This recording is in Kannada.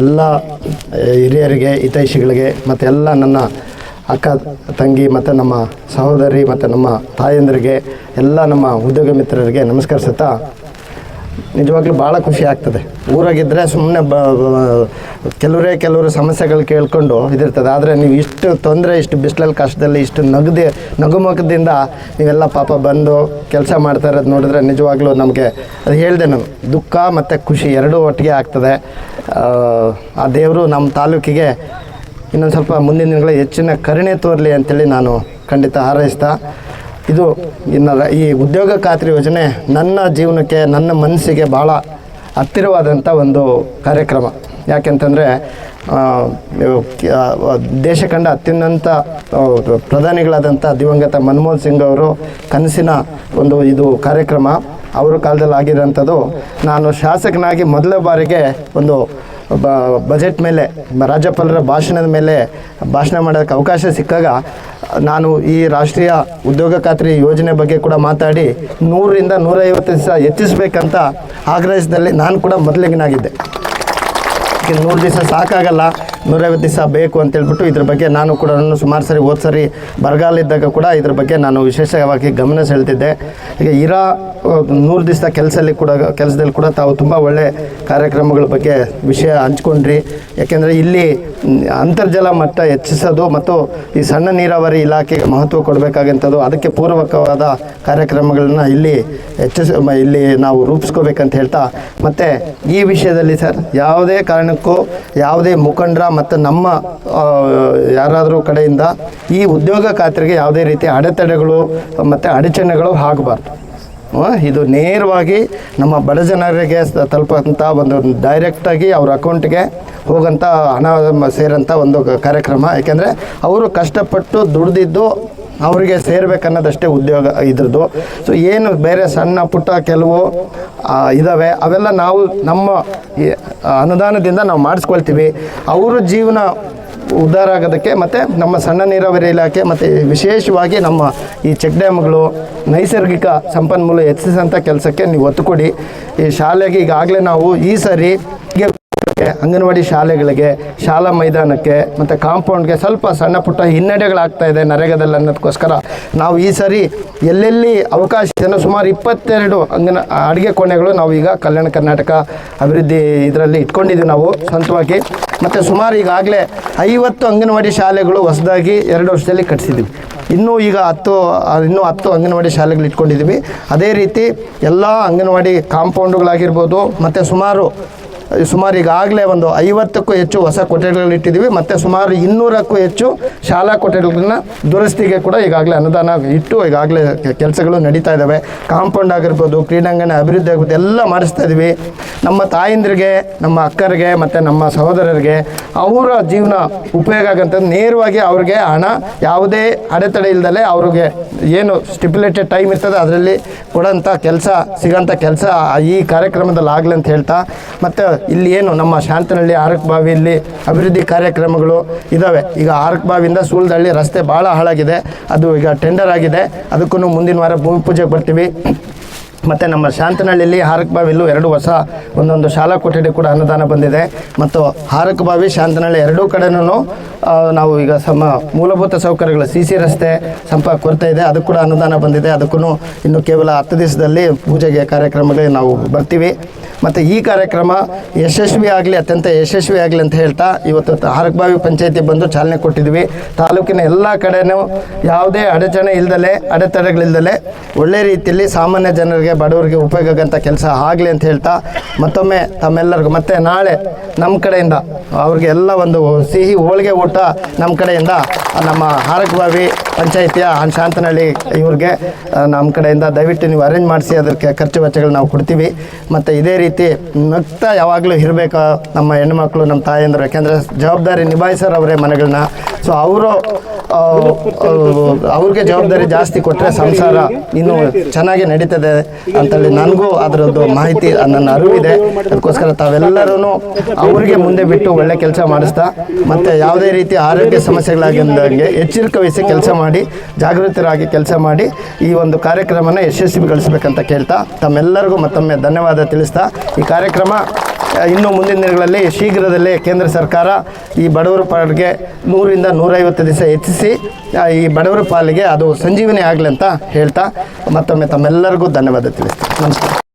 ಎಲ್ಲ ಹಿರಿಯರಿಗೆ, ಹಿತೈಷಿಗಳಿಗೆ, ಮತ್ತು ಎಲ್ಲ ನನ್ನ ಅಕ್ಕ, ತಂಗಿ, ಮತ್ತು ನಮ್ಮ ಸಹೋದರಿ, ಮತ್ತು ನಮ್ಮ ತಾಯಂದರಿಗೆ, ಎಲ್ಲ ನಮ್ಮ ಉದ್ಯೋಗ ಮಿತ್ರರಿಗೆ ನಮಸ್ಕರಿಸುತ್ತಾ ನಿಜವಾಗ್ಲೂ ಭಾಳ ಖುಷಿ ಆಗ್ತದೆ. ಊರಾಗಿದ್ದರೆ ಸುಮ್ಮನೆ ಬ ಕೆಲವರೇ ಕೆಲವರು ಸಮಸ್ಯೆಗಳು ಕೇಳ್ಕೊಂಡು ಇದಿರ್ತದೆ. ಆದರೆ ನೀವು ಇಷ್ಟು ತೊಂದರೆ, ಇಷ್ಟು ಬಿಸಿಲಲ್ಲಿ ಕಷ್ಟದಲ್ಲಿ, ಇಷ್ಟು ನಗದೆ ನಗುಮುಖದಿಂದ ನೀವೆಲ್ಲ ಪಾಪ ಬಂದು ಕೆಲಸ ಮಾಡ್ತಾ ಇರೋದು ನೋಡಿದ್ರೆ ನಿಜವಾಗ್ಲೂ ನಮಗೆ ಅದು ಹೇಳಿದೆ ನಾನು, ದುಃಖ ಮತ್ತು ಖುಷಿ ಎರಡೂ ಒಟ್ಟಿಗೆ ಆಗ್ತದೆ. ಆ ದೇವರು ನಮ್ಮ ತಾಲೂಕಿಗೆ ಇನ್ನೊಂದು ಸ್ವಲ್ಪ ಮುಂದಿನ ದಿನಗಳ ಹೆಚ್ಚಿನ ಕರುಣೆ ತೋರಲಿ ಅಂತೇಳಿ ನಾನು ಖಂಡಿತ ಹಾರೈಸ್ತಾ ಇದು ಇನ್ನು ಈ ಉದ್ಯೋಗ ಖಾತ್ರಿ ಯೋಜನೆ ನನ್ನ ಜೀವನಕ್ಕೆ, ನನ್ನ ಮನಸ್ಸಿಗೆ ಭಾಳ ಹತ್ತಿರವಾದಂಥ ಒಂದು ಕಾರ್ಯಕ್ರಮ. ಯಾಕೆಂತಂದರೆ ದೇಶ ಕಂಡ ಅತ್ಯುನ್ನತ ಪ್ರಧಾನಿಗಳಾದಂಥ ದಿವಂಗತ ಮನಮೋಹನ್ ಸಿಂಗ್ ಅವರು ಕನಸಿನ ಒಂದು ಇದು ಕಾರ್ಯಕ್ರಮ. ಅವರ ಕಾಲದಲ್ಲಿ ಆಗಿರೋಂಥದ್ದು ನಾನು ಶಾಸಕನಾಗಿ ಮೊದಲ ಬಾರಿಗೆ ಒಂದು ಬಜೆಟ್ ಮೇಲೆ ರಾಜ್ಯಪಾಲರ ಭಾಷಣದ ಮೇಲೆ ಭಾಷಣ ಮಾಡೋಕ್ಕೆ ಅವಕಾಶ ಸಿಕ್ಕಾಗ ನಾನು ಈ ರಾಷ್ಟ್ರೀಯ ಉದ್ಯೋಗ ಖಾತ್ರಿ ಯೋಜನೆ ಬಗ್ಗೆ ಕೂಡ ಮಾತಾಡಿ ನೂರರಿಂದ ನೂರೈವತ್ತು ದಿವಸ ಹೆಚ್ಚಿಸಬೇಕಂತ ಆಗ್ರಹಿಸಿದಲ್ಲಿ ನಾನು ಕೂಡ ಮೊದಲಿಗಿನಾಗಿದ್ದೆ. ನೂರು ದಿವಸ ಸಾಕಾಗಲ್ಲ. ನೂರೈವತ್ತು ದಿವಸ ಬೇಕು ಅಂತ ಹೇಳ್ಬಿಟ್ಟು ಇದ್ರ ಬಗ್ಗೆ ನಾನು ಕೂಡ ಸುಮಾರು ಸರಿ ಹೋದ ಸರಿ ಬರಗಾಲ ಇದ್ದಾಗ ಕೂಡ ಇದ್ರ ಬಗ್ಗೆ ನಾನು ವಿಶೇಷವಾಗಿ ಗಮನ ಸೆಳೆದಿದ್ದೆ. ಈಗ ಇರೋ ನೂರು ದಿವಸ ಕೆಲಸದಲ್ಲಿ ಕೂಡ ಕೆಲಸದಲ್ಲಿ ಕೂಡ ತಾವು ತುಂಬ ಒಳ್ಳೆ ಕಾರ್ಯಕ್ರಮಗಳ ಬಗ್ಗೆ ವಿಷಯ ಹಂಚ್ಕೊಂಡ್ರಿ. ಯಾಕೆಂದರೆ ಇಲ್ಲಿ ಅಂತರ್ಜಲ ಮಟ್ಟ ಹೆಚ್ಚಿಸೋದು ಮತ್ತು ಈ ಸಣ್ಣ ನೀರಾವರಿ ಇಲಾಖೆಗೆ ಮಹತ್ವ ಕೊಡಬೇಕಾಗಂಥದ್ದು ಅದಕ್ಕೆ ಪೂರ್ವಕವಾದ ಕಾರ್ಯಕ್ರಮಗಳನ್ನ ಇಲ್ಲಿ ಹೆಚ್ಚಿಸ ಇಲ್ಲಿ ನಾವು ರೂಪಿಸ್ಕೋಬೇಕಂತ ಹೇಳ್ತಾ. ಮತ್ತು ಈ ವಿಷಯದಲ್ಲಿ ಸರ್, ಯಾವುದೇ ಕಾರಣಕ್ಕೂ ಯಾವುದೇ ಮುಖಂಡರ ಮತ್ತು ನಮ್ಮ ಯಾರಾದರೂ ಕಡೆಯಿಂದ ಈ ಉದ್ಯೋಗ ಖಾತ್ರಿಗೆ ಯಾವುದೇ ರೀತಿ ಅಡೆತಡೆಗಳು ಮತ್ತು ಅಡಚಣೆಗಳು ಆಗಬಾರ್ದು. ಇದು ನೇರವಾಗಿ ನಮ್ಮ ಬಡ ಜನರಿಗೆ ತಲುಪಂಥ ಒಂದು ಡೈರೆಕ್ಟಾಗಿ ಅವ್ರ ಅಕೌಂಟ್ಗೆ ಹೋಗೋಂಥ ಹಣ ಸೇರೋಂಥ ಒಂದು ಕಾರ್ಯಕ್ರಮ. ಯಾಕೆಂದರೆ ಅವರು ಕಷ್ಟಪಟ್ಟು ದುಡ್ದಿದ್ದು ಅವರಿಗೆ ಸೇರ್ಬೇಕನ್ನೋದಷ್ಟೇ ಉದ್ಯೋಗ ಇದ್ರದ್ದು. ಸೊ ಏನು ಬೇರೆ ಸಣ್ಣ ಪುಟ್ಟ ಕೆಲವು ಇದ್ದಾವೆ ಅವೆಲ್ಲ ನಾವು ನಮ್ಮ ಅನುದಾನದಿಂದ ನಾವು ಮಾಡಿಸ್ಕೊಳ್ತೀವಿ. ಅವರ ಜೀವನ ಉದ್ಧಾರ ಆಗೋದಕ್ಕೆ ಮತ್ತು ನಮ್ಮ ಸಣ್ಣ ನೀರಾವರಿ ಇಲಾಖೆ ಮತ್ತು ವಿಶೇಷವಾಗಿ ನಮ್ಮ ಈ ಚೆಕ್ ಡ್ಯಾಮ್ಗಳು ನೈಸರ್ಗಿಕ ಸಂಪನ್ಮೂಲ ಹೆಚ್ಚಿಸೋಂಥ ಕೆಲಸಕ್ಕೆ ನೀವು ಒತ್ತು ಕೊಡಿ. ಈ ಶಾಲೆಗೆ ಈಗಾಗಲೇ ನಾವು ಈ ಸರಿ ಅಂಗನವಾಡಿ ಶಾಲೆಗಳಿಗೆ, ಶಾಲಾ ಮೈದಾನಕ್ಕೆ, ಮತ್ತು ಕಾಂಪೌಂಡ್ಗೆ ಸ್ವಲ್ಪ ಸಣ್ಣ ಪುಟ್ಟ ಹಿನ್ನಡೆಗಳಾಗ್ತಾ ಇದೆ ನರೇಗಾದಲ್ಲಿ ಅನ್ನೋದಕ್ಕೋಸ್ಕರ. ನಾವು ಈ ಸರಿ ಎಲ್ಲೆಲ್ಲಿ ಅವಕಾಶ ಸುಮಾರು ಇಪ್ಪತ್ತೆರಡು ಅಂಗನ, ಅಡುಗೆ ಕೋಣೆಗಳು ನಾವು ಈಗ ಕಲ್ಯಾಣ ಕರ್ನಾಟಕ ಅಭಿವೃದ್ಧಿ ಇದರಲ್ಲಿ ಇಟ್ಕೊಂಡಿದ್ದೀವಿ ನಾವು ಸ್ವಂತವಾಗಿ. ಮತ್ತು ಸುಮಾರು ಈಗಾಗಲೇ ಐವತ್ತು ಅಂಗನವಾಡಿ ಶಾಲೆಗಳು ಹೊಸದಾಗಿ ಎರಡು ವರ್ಷದಲ್ಲಿ ಕಟ್ಟಿಸಿದ್ದೀವಿ ಇನ್ನೂ ಈಗ ಹತ್ತು, ಇನ್ನೂ ಹತ್ತು ಅಂಗನವಾಡಿ ಶಾಲೆಗಳು ಇಟ್ಕೊಂಡಿದ್ದೀವಿ. ಅದೇ ರೀತಿ ಎಲ್ಲ ಅಂಗನವಾಡಿ ಕಾಂಪೌಂಡುಗಳಾಗಿರ್ಬೋದು, ಮತ್ತು ಸುಮಾರು ಸುಮಾರು ಈಗಾಗಲೇ ಒಂದು ಐವತ್ತಕ್ಕೂ ಹೆಚ್ಚು ಹೊಸ ಕೊಠಡಿಗಳನ್ನ ಇಟ್ಟಿದ್ದೀವಿ. ಮತ್ತು ಸುಮಾರು ಇನ್ನೂರಕ್ಕೂ ಹೆಚ್ಚು ಶಾಲಾ ಕೊಠಡಿಗಳನ್ನ ದುರಸ್ತಿಗೆ ಕೂಡ ಈಗಾಗಲೇ ಅನುದಾನ ಇಟ್ಟು ಈಗಾಗಲೇ ಕೆಲಸಗಳು ನಡೀತಾ ಇದ್ದಾವೆ ಕಾಂಪೌಂಡ್ ಆಗಿರ್ಬೋದು, ಕ್ರೀಡಾಂಗಣ ಅಭಿವೃದ್ಧಿ ಆಗ್ಬೋದು ಎಲ್ಲ ಮಾಡಿಸ್ತಾ ಇದ್ದೀವಿ ನಮ್ಮ ತಾಯಂದ್ರಿಗೆ, ನಮ್ಮ ಅಕ್ಕರಿಗೆ ಮತ್ತು ನಮ್ಮ ಸಹೋದರರಿಗೆ ಅವರ ಜೀವನ ಉಪಯೋಗ ಆಗಂಥದ್ದು ನೇರವಾಗಿ ಅವ್ರಿಗೆ ಹಣ, ಯಾವುದೇ ಅಡೆತಡೆ ಇಲ್ದಲೆ ಅವ್ರಿಗೆ ಏನು ಸ್ಟಿಪ್ಯುಲೇಟೆಡ್ ಟೈಮ್ ಇರ್ತದೆ ಅದರಲ್ಲಿ ಕೊಡೋಂಥ ಕೆಲಸ ಸಿಗೋಂಥ ಕೆಲಸ ಈ ಕಾರ್ಯಕ್ರಮದಲ್ಲಿ ಆಗಲಿ ಅಂತ ಹೇಳ್ತಾ, ಮತ್ತು ಇಲ್ಲಿ ಏನು ನಮ್ಮ ಶಾಂತನಹಳ್ಳಿ ಆರಕ್ ಬಾವಿಯಲ್ಲಿ ಅಭಿವೃದ್ಧಿ ಕಾರ್ಯಕ್ರಮಗಳು ಇದ್ದಾವೆ ಈಗ ಆರಕ್ ಬಾವಿಯಿಂದ ಸೂಳ್ದಳ್ಳಿ ರಸ್ತೆ ಭಾಳ ಹಾಳಾಗಿದೆ. ಅದು ಈಗ ಟೆಂಡರ್ ಆಗಿದೆ. ಅದಕ್ಕೂ ಮುಂದಿನ ವಾರ ಭೂಮಿ ಪೂಜೆಗೆ ಬರ್ತೀವಿ. ಮತ್ತು ನಮ್ಮ ಶಾಂತನಹಳ್ಳಿಯಲ್ಲಿ ಹಾರಕ್ ಬಾವಿಲ್ಲೂ ಎರಡು ಹೊಸ ಒಂದೊಂದು ಶಾಲಾ ಕೊಠಡಿ ಕೂಡ ಅನುದಾನ ಬಂದಿದೆ. ಮತ್ತು ಹಾರಕ್ ಬಾವಿ, ಶಾಂತನಹಳ್ಳಿ ಎರಡೂ ಕಡೆನೂ ನಾವು ಈಗ ಸಮ ಮೂಲಭೂತ ಸೌಕರ್ಯಗಳ, ಸಿ ಸಿ ರಸ್ತೆ ಸಂಪರ್ಕ ಕೊರತೆ ಇದೆ. ಅದು ಕೂಡ ಅನುದಾನ ಬಂದಿದೆ. ಅದಕ್ಕೂ ಇನ್ನು ಕೇವಲ ಹತ್ತು ದಿವಸದಲ್ಲಿ ಪೂಜೆಗೆ ಕಾರ್ಯಕ್ರಮಗಳಿಗೆ ನಾವು ಬರ್ತೀವಿ. ಮತ್ತು ಈ ಕಾರ್ಯಕ್ರಮ ಯಶಸ್ವಿ ಆಗಲಿ, ಅತ್ಯಂತ ಯಶಸ್ವಿ ಆಗಲಿ ಅಂತ ಹೇಳ್ತಾ ಇವತ್ತು ಹರಕಬಾವಿ ಪಂಚಾಯತಿ ಬಂದು ಚಾಲನೆ ಕೊಟ್ಟಿದ್ವಿ. ತಾಲೂಕಿನ ಎಲ್ಲ ಕಡೆನೂ ಯಾವುದೇ ಅಡಚಣೆ ಇಲ್ದಲೆ, ಅಡೆತಡೆಗಳಿಲ್ದಲೆ ಒಳ್ಳೆ ರೀತಿಯಲ್ಲಿ ಸಾಮಾನ್ಯ ಜನರಿಗೆ, ಬಡವರಿಗೆ ಉಪಯೋಗ ಆಗಂಥ ಕೆಲಸ ಆಗಲಿ ಅಂತ ಹೇಳ್ತಾ ಮತ್ತೊಮ್ಮೆ ತಮ್ಮೆಲ್ಲರಿಗೂ ಮತ್ತು ನಾಳೆ ನಮ್ಮ ಕಡೆಯಿಂದ ಅವ್ರಿಗೆಲ್ಲ ಒಂದು ಸಿಹಿ ಹೋಳಿಗೆ ಊಟ ನಮ್ಮ ಕಡೆಯಿಂದ ನಮ್ಮ ಹಾರಕಬಾವಿ ಪಂಚಾಯಿತಿಯ ಶಾಂತನಹಳ್ಳಿ ಇವ್ರಿಗೆ ನಮ್ಮ ಕಡೆಯಿಂದ ದಯವಿಟ್ಟು ನೀವು ಅರೇಂಜ್ ಮಾಡಿಸಿ ಅದಕ್ಕೆ ಖರ್ಚು ವೆಚ್ಚಗಳು ನಾವು ಕೊಡ್ತೀವಿ. ಮತ್ತು ಇದೇ ರೀತಿ ನಗ್ತಾ ಯಾವಾಗಲೂ ಇರಬೇಕು ನಮ್ಮ ಹೆಣ್ಮಕ್ಳು, ನಮ್ಮ ತಾಯಂದರು. ಯಾಕೆಂದರೆ ಜವಾಬ್ದಾರಿ ನಿಭಾಯಿಸೋರು ಅವರೇ ಮನೆಗಳನ್ನ ಸೊ ಅವರು ಅವ್ರಿಗೆ ಜವಾಬ್ದಾರಿ ಜಾಸ್ತಿ ಕೊಟ್ಟರೆ ಸಂಸಾರ ಇನ್ನೂ ಚೆನ್ನಾಗಿ ನಡೀತದೆ ಅಂತೇಳಿ ನನಗೂ ಅದರದ್ದು ಮಾಹಿತಿ, ನನ್ನ ಅರಿವಿದೆ. ಅದಕ್ಕೋಸ್ಕರ ತಾವೆಲ್ಲರೂ ಅವ್ರಿಗೆ ಮುಂದೆ ಬಿಟ್ಟು ಒಳ್ಳೆ ಕೆಲಸ ಮಾಡಿಸ್ತಾ, ಮತ್ತು ಯಾವುದೇ ರೀತಿ ಆರೋಗ್ಯ ಸಮಸ್ಯೆಗಳಾಗಿದ್ದಂಗೆ ಎಚ್ಚರಿಕೆ ವಹಿಸಿ ಕೆಲಸ ಮಾಡಿ, ಜಾಗೃತರಾಗಿ ಕೆಲಸ ಮಾಡಿ ಈ ಒಂದು ಕಾರ್ಯಕ್ರಮನ ಯಶಸ್ವಿಗೊಳಿಸ್ಬೇಕಂತ ಕೇಳ್ತಾ ತಮ್ಮೆಲ್ಲರಿಗೂ ಮತ್ತೊಮ್ಮೆ ಧನ್ಯವಾದ ತಿಳಿಸ್ತಾ ಈ ಕಾರ್ಯಕ್ರಮ ಇನ್ನು ಮುಂದಿನ ದಿನಗಳಲ್ಲಿ ಶೀಘ್ರದಲ್ಲೇ ಕೇಂದ್ರ ಸರ್ಕಾರ ಈ ಬಡವರ ಪಾಲಿಗೆ ನೂರಿಂದ ನೂರೈವತ್ತು ದಿವಸ ಹೆಚ್ಚಿಸಿ ಈ ಬಡವರ ಪಾಲಿಗೆ ಅದು ಸಂಜೀವನಿ ಆಗಲಿ ಅಂತ ಹೇಳ್ತಾ ಮತ್ತೊಮ್ಮೆ ತಮ್ಮೆಲ್ಲರಿಗೂ ಧನ್ಯವಾದ ತಿಳಿಸ್ತೀನಿ. ನಮಸ್ಕಾರ.